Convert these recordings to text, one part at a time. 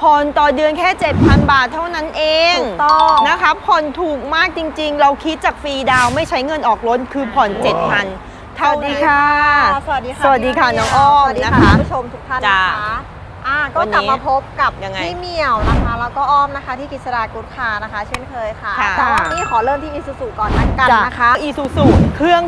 ผ่อนต่อเดือนแค่ 7,000 บาทเท่านั้นเองถูกต้องนะคะผ่อนถูกมากจริง ๆ เราคิดจากฟรีดาวน์ไม่ใช้เงินออกรถคือผ่อน 7,000 เท่านี้ค่ะ สวัสดีค่ะ สวัสดีค่ะพี่น้องอ้อมสวัสดีนะค่ะคะ ผู้ชมทุกท่านจ้านะคะ อ่าก็วันนี้กลับมาพบกับยังไงพี่เหมียวนะคะ แล้วก็อ้อมนะคะที่กิษดากุ๊ดคานะคะ เช่นเคยค่ะค่ะ แต่วันนี้ขอเริ่มที่อีซูซูก่อนละกันนะคะ อีซูซูเครื่อง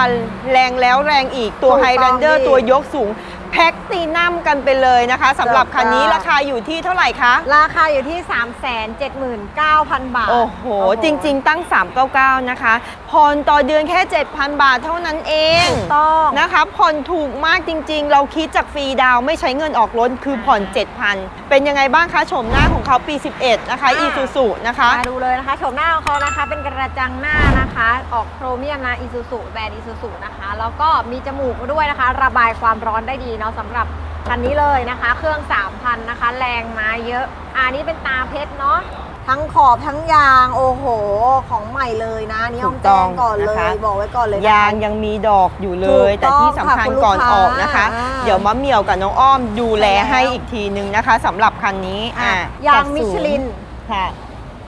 3,000 แรงแล้วแรงอีกตัวถูกต้องไฮแลนเดอร์พี่ตัวยกสูง แพ็กตีนัมกันไปเลยนะคะสำหรับถูกต้องคันนี้ราคาอยู่ที่เท่าไหร่คะ ราคาอยู่ที่ 3 7 9 0 0 0 บาท โอ้โห จริง ๆ ตั้ง 399 นะคะผ่อนต่อเดือนแค่ 7,000 บาทเท่านั้นเองถูกต้องนะคะผ่อนถูกมากจริง ๆ เราคิดจากฟรีดาวน์ไม่ใช้เงินออกรถคือผ่อน 7,000 เป็นยังไงบ้างคะชมหน้าของเขาปี 11 นะคะอ่าอีซูซูนะคะมาดูเลยนะคะโฉมหน้าของเขานะคะเป็นกระจังหน้านะคะ ออกโครเมียมนะอีซูซูแบรนด์อีซูซูนะคะ แล้วก็มีจมูกมาด้วยนะคะ ระบายความร้อนได้ดีเนาะสำหรับคันนี้เลยนะคะ เครื่อง 3,000 นะคะ แรงมาเยอะอะ อันนี้เป็นตาเพชรเนาะทั้งขอบทั้งยางโอ้โห ของใหม่เลยนะนี่ถูต้องกต้แจ้องงก่อนเลนะคะยบอกไว้ก่อนเลยนะคะยางยังมีดอกอยู่เลยถูกต้องแต่ที่สำคัญค่ะคุณก่อนลูกอค้าอกนะคะอ่าเดี๋ยวมะเหมี่ยวกับน้องอ้อมดูแลใช่แล้วให้อีกทีนึงนะคะสำหรับคันนี้อะอะยางจากมิชศูนย์ลินค่ะ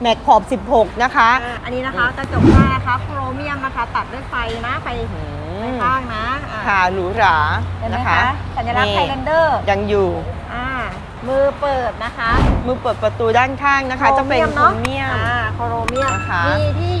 แม็กขอบ 16 นะคะอะอันนี้นะคะกระจกหน้านะคะโครเมียมนะคะตัดด้วยไฟนะไฟอืไฟม ข้างนะอะค่ะหรูหราเห็นไหมนะคะคะสัญลักษณ์ไทยแลนเดอร์ยังอยู่อ่ามือเปิดนะคะมือเปิดประตูด้านข้างนะคะ จะเป็นโครเมียม อ่าโครเมียมนะคะ มีที่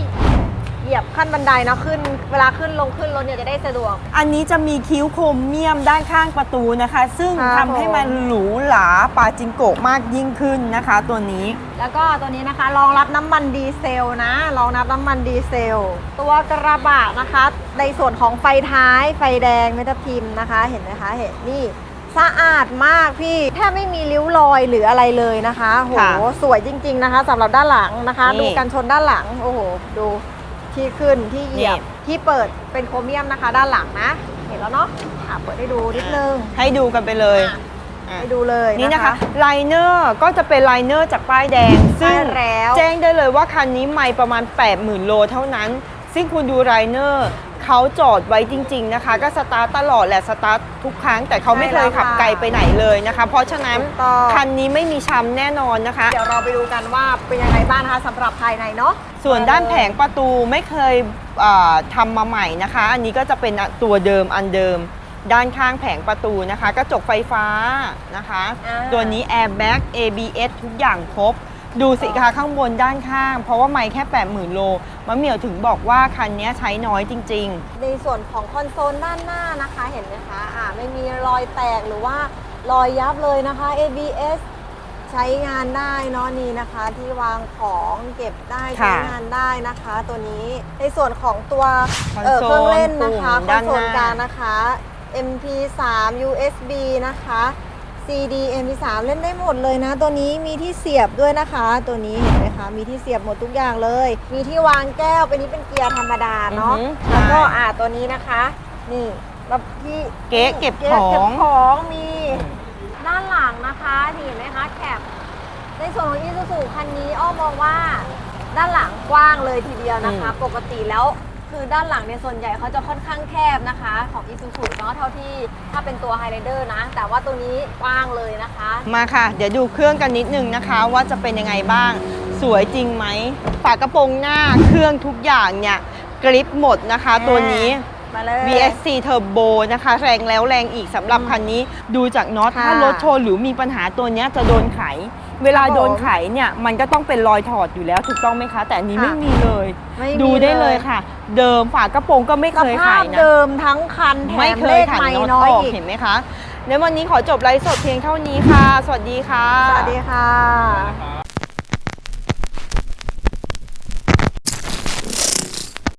เห ยียบขั้นบันไดเนาะขึ้น เวลาขึ้นลงขึ้นรถเนี่ยจะได้สะดวก อันนี้จะมีคิ้วโครเมียมด้านข้างประตูนะคะ ซึ่งครับทำให้มันหรูหราปาจิงโกะมากยิ่งขึ้นนะคะ ตัวนี้ แล้วก็ตัวนี้นะคะรองรับน้ำมันดีเซลนะรองรับน้ำมันดีเซล ตัวกระบะนะคะ ในส่วนของไฟท้ายไฟแดงเมทัลพิมพ์นะคะ เห็นไหมคะเห็นนี่สะอาดมากพี่แทบไม่มีริ้วรอยหรืออะไรเลยนะคะโหค่ะสวยจริง ๆนะคะสำหรับด้านหลังนะคะ นี่ ดูกันชนด้านหลังโอ้โหดู ที่ขึ้นที่เหยียบนี่ที่เปิดเป็นโครเมียมนะคะ ด้านหลังนะ เห็นแล้วเนาะอะเปิดให้ดูนิดนึงให้ดูกันไปเลยอะอะให้ดูเลยนี่นะคะไลเนอร์ก็จะเป็นไลเนอร์จากป้ายแดง ซึ่งใช่แล้วแจ้งได้เลยว่าคันนี้ไม่ประมาณ 80,000 โลเท่านั้น ซึ่งคุณดูไลเนอร์เขาจอดไว้จริง ๆนะคะ ก็สตาร์ทตลอดแหละสตาร์ททุกครั้ง แต่เขาไม่เคยขับไกลไปไหนเลยนะคะ เพราะฉะนั้นถูกต้องคันนี้ไม่มีช้ำแน่นอนนะคะ เดี๋ยวเราไปดูกันว่าเป็นยังไงบ้างนะคะสำหรับภายในเนาะ ส่วนด้านแผงประตูไม่เคยเอ่อทำมาใหม่นะคะ อันนี้ก็จะเป็นตัวเดิมอันเดิม ด้านข้างแผงประตูนะคะ กระจกไฟฟ้านะคะอ่าตัวนี้ airbag ABS ทุกอย่างครบ ดูสิคะข้างบนด้านข้าง เพราะว่าไม่แค่ 80,000 โลมะเหมี่ยวถึงบอกว่าคันนี้ใช้น้อยจริงในส่วนของคอนโซลด้านหน้านะคะเห็นไหมคะอ่าไม่มีรอยแตกหรือว่ารอยยับเลยนะคะ ABS ใช้งานได้เนาะนี่นะคะ ที่วางของเก็บได้ค่ะใช้งานได้นะคะ ตัวนี้ในส่วนของตัวคอนเอ่อโซลเครื่องเล่นนะคะปุ่มคอด้านนโซหลน้ากลางนะคะ MP3 USB นะคะ CD MP3 เล่นได้หมดเลยนะ ตัวนี้มีที่เสียบด้วยนะคะ ตัวนี้เห็นไหมคะมีที่เสียบหมดทุกอย่างเลย มีที่วางแก้วเป็นนี้เป็นเกียร์ธรรมดาเนาะอือหือแล้วก็ใช่อ่าตัวนี้นะคะ นี่แล้วที่เก๊ะเก็บก๊ะของเก็บของมี ด้านหลังนะคะนี่เห็นไหมคะแคปในส่วนของอีซูซูคันนี้อ้อมองว่าด้านหลังกว้างเลยทีเดียวนะคะ ปกติแล้วคือด้านหลังเนี่ยส่วนใหญ่เขาจะค่อนข้างแคบนะคะ ของอีซูซูเนาะเท่าที่ถ้าเป็นตัวไฮ g ลเดอร์นะ แต่ว่าตัวนี้กว้างเลยนะคะ มาค่ะ เดี๋ยวดูเครื่องกันนิดนึงนะคะ ว่าจะเป็นยังไงบ้าง สวยจริงไหมฝากระโปรงหน้าเครื่องทุกอย่างเนี่ยกริปหมดนะคะ ตัวนี้ มาเลย VSC Turbo นะคะ แรงแล้วแรงอีกสำหรับคันนี้ดูจากน็อตค่ะถ้ารถชนหรือมีปัญหาตัวเนี้ยจะโดนไข เวลาครับผมโดนไขเนี่ยมันก็ต้องเป็นรอยถอดอยู่แล้วถูกต้องไหมคะ แต่อันนี้ค่ะไม่มีเลย ไม่มีดูได้เลยค่ะ เดิมฝากระโปรงก็ไม่สเคยไขภาพนะ เดิมทั้งคันแถไม่มเคเลยขขันใหม่น็อตน้ออยอกอีก เห็นไหมคะในวันนี้ขอจบไลฟ์สดเพียงเท่านี้ค่ะ สวัสดีค่ะ สวัสดีค่ะ